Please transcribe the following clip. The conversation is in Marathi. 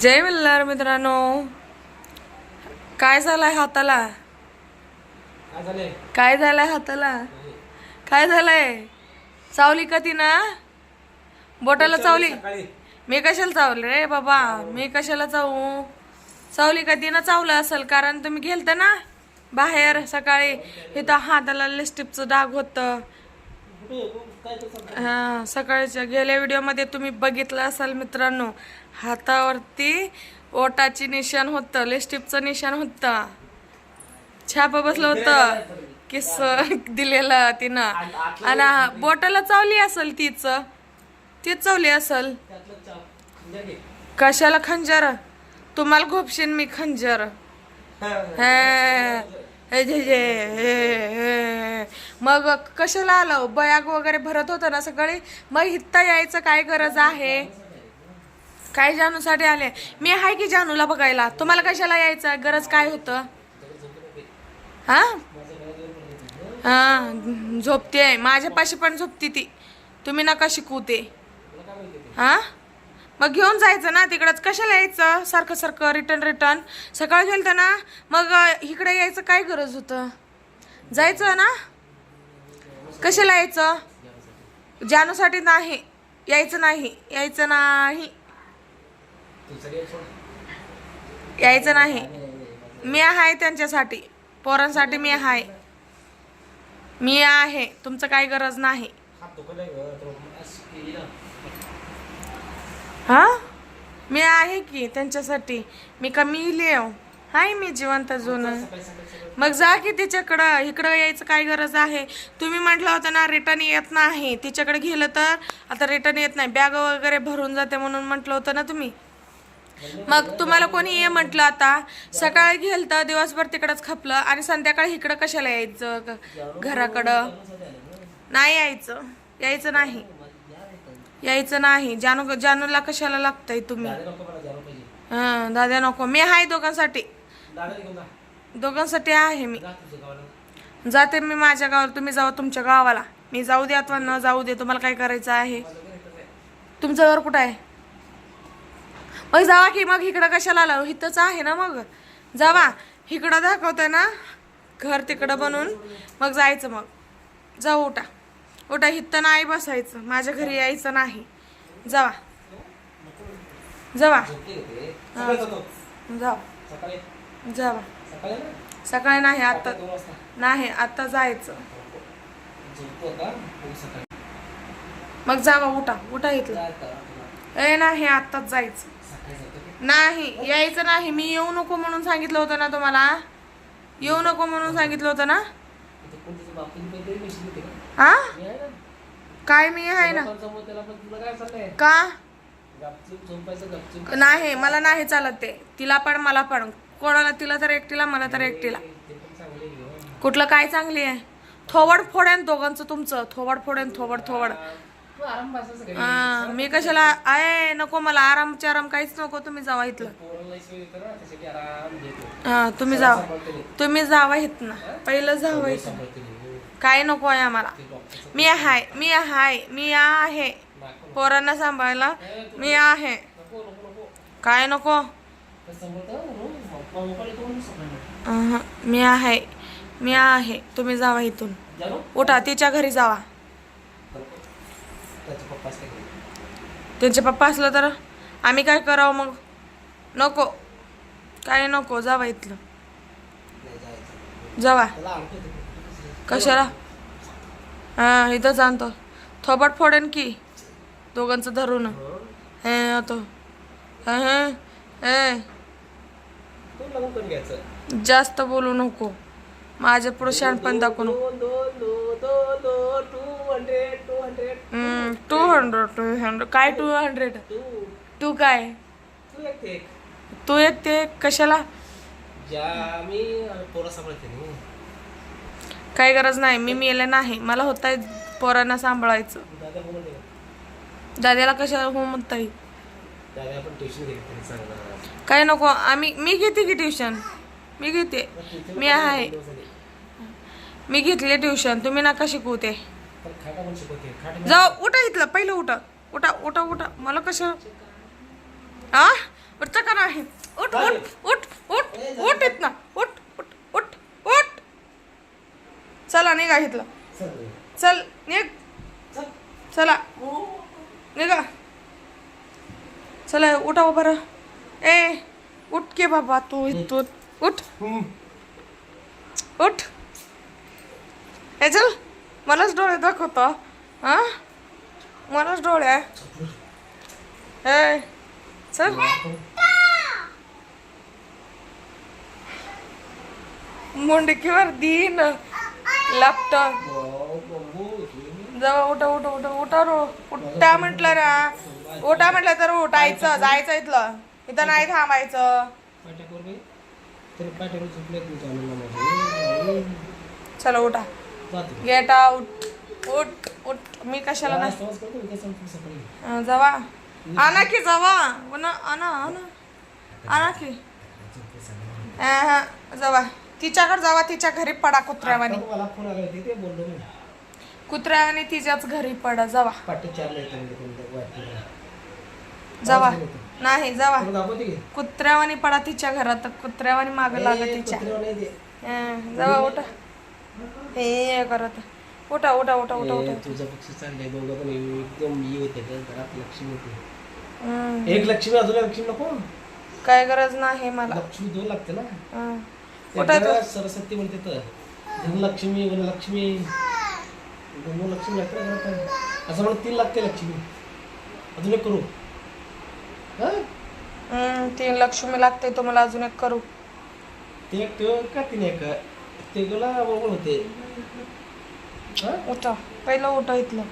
जय मल्हार मित्रांनो. काय झालंय हाताला? काय झाले काय झालंय हाताला? काय झालंय? चावली का ती ना बोटाला चावली मी कशाला चावले रे बाबा? मी कशाला चावू? चावली का तिनं? चावलं असेल कारण तुम्ही गेलता ना बाहेर सकाळी. इथं हाताला लिस्टिपचं डाग होतं. हा सकाळच्या गेल्या व्हिडिओमध्ये तुम्ही बघितलं असाल मित्रांनो. हातावरती ओटाची निशाण होतं लिस्टिपचं निशाण होतं. छाप बसलं होतं. किस दिलेलं तिनं. आणि बोटाला चावली असेल तीच. तीच चावली असेल. कशाला खंजर? तुम्हाला घोपशीन मी खंजर. हे, हे जे जे, हे, हे. मग कशाला आलो? बयाग वगैरे भरत होतं ना सगळे? मग इथं यायचं काय गरज आहे? काय जानूसाठी आले? मी आहे की जानूला बघायला? तुम्हाला कशाला यायचं? गरज काय होतं? हा? हा झोपते माझ्यापाशी पण झोपती ती. तुम्ही नका शिकू ते. हा? मग घेऊन जायचं ना तिकडंच. कशाला यायचं? सारखं सारखं रिटर्न रिटर्न सकाळी गेलं ना मग इकडे यायचं काय गरज होतं? जायचं ना? कशाला यायचं? जानूसाठी नाही यायचं नाही यायचं नाही. यायचं नाही. मी आहे त्यांच्यासाठी. पोरांसाठी मी आहे. मी आहे. तुमचं काही गरज नाही. हा? मी आहे की त्यांच्यासाठी? मी कमी लिव हाय मी जिवंत सकाळी. मग जा की तिच्याकडं. इकडं यायचं काय गरज आहे? तुम्ही म्हटलं होतं ना रिटर्न येत नाही. तिच्याकडे गेलं तर? आता रिटर्न येत नाही. बॅग वगैरे भरून जाते म्हणून म्हटलं होतं ना तुम्ही. मग तुम्हाला कोणी ये म्हटलं आता? सकाळी गेलं तर दिवसभर तिकडंच खपलं. आणि संध्याकाळी इकडं कशाला यायचं? घराकडं. नाही यायचं. यायचं नाही. यायचं नाही. जानू जानूला कशाला लागतंय तुम्ही? हा दादा नको. मी आहे दोघांसाठी. दोघांसाठी आहे मी. जाते मी माझ्या गावाला. तुम्ही जावा तुमच्या गावाला. मी जाऊ दे अथवा न जाऊ दे. तुम्हाला काय करायचं आहे. तुमचं घर कुठं आहे? मग जावा की मग इकडं कशाला आलं? इथंच आहे ना मग. जावा. इकडं दाखवतंय ना. घर तिकडं बनवून मग जायचं मग. जाऊ उठा. उठा इथं नाही बसायचं. माझ्या घरी यायचं नाही. जावा. जावा. ते? सकाळी जातो. जावा सकाळी नाही आता नाही आता जायचं. मग जावा उठा. उठा इथलं. ए नाही आत्ताच जायचं. नाही यायचं नाही. मी येऊ नको म्हणून सांगितलं होतं ना तुम्हाला? येऊ नको म्हणून सांगितलं होतं ना? हा काय मी आहे ना? का? नाही मला नाही चालत ते. तिला पण मला पण. कोणाला तिला तर एकटीला मला तर एकटीला. कुठलं काय चांगली आहे? थोवड फोडेन दोघांचं तुमचं. थोवड फोडेन थोवड थोवड हा, मी कशाला आहे नको मला आरामच्या आराम काहीच नको तुम्ही जावा इथलं. हा तुम्ही जावा. तुम्ही जावा इथनं. पहिलं जावा इथं. काय नको आहे आम्हाला. मी आहे मी आहे मी आहे. पोरांना सांभाळायला मी आहे. काय नको? अहं, मी आहे मी आहे. तुम्ही जावा इथून? उठा तिच्या घरी जावा. त्याचे पप्पा असलं तर आम्ही काय करावं मग? नको. काय नको जावा इथलं. जावा. ते. कशाला? हा इथं जाणतो. थोबट फोडेन की दोघांचं धरून. हं? हे आता हे हे घ्यायचं. जास्त बोलू नको. माझ्या पुढे शहाणपण दाखवू नको. टू हंड्रेड टू हंड्रेड काय टू हंड्रेड. तू. काय? तू एक ते कशाला. काही गरज नाही. मी मेले नाही. मला होत आहे पोरांना सांभाळायचं. दादा बोलले. का? दादाला कशाला हो म्हणता येईल काय नको आम्ही मी घेते की ट्युशन मी घेते. मी आहे. मी घेतले ट्युशन तुम्ही नका शिकवते जाऊ उठा इथलं पहिलं उठा. उठा उठा उठा. मला कसं आ? उठता का नाही उठ उठ उठ उठ उठ येत ना उठ उठ उठ उठ. चला निघा इथलं. चल निघ. चल चला. निघा. चला उठा हो बरं. ए उठ के बाबा तू इथून. उठ. उठ. हे चल मलाच डोळे दाखवतो हा? मलाच डोळे. आहे ए चल. मुंडकीवर दिन लॅपटॉप जावा उठा उठा उठा उठा रो. उठा म्हटलं ना उठा म्हटलं तर उठायचं जायचं इथलं. इथं नाही थांबायचं. चला उठा. गेट आउट उठ उठ. मी कशाला नाही. जावा. आणा की जावा. आणा आणा आणा. आणा की. जावा. तिच्याकडे जावा तिच्या घरी पडा कुत्र्यावानी. कुत्र्यावानी तिच्याच घरी पडा जावा. जावा. नाही जावा. कुत्र्यावानी पडा तिच्या घरात कुत्र्यावानी माग लागत ए, तिच्या. जावा उठा. हे करत उठा उठा उठा उठा उठा. तुझं पक्ष चाललंय. दोघं पण एकदम ये होते घरात लक्ष्मी होते. एक लक्ष्मी अजून लक्ष्मी नको. काय गरज नाही मला. लक्ष्मी दोन लागते ना. उठा सरस्वती म्हणते तर. धनलक्ष्मी लक्ष्मी लक्ष्मी लागते. असं म्हणून तीन लागते लक्ष्मी. अजून एक करू. हा? हं, तीन लक्ष्मी लागते तुम्हाला अजून एक करू. ते एक ते का तीन एक? ते गेला बरोबर होते. हा उठा पहिलं उठा इथलं.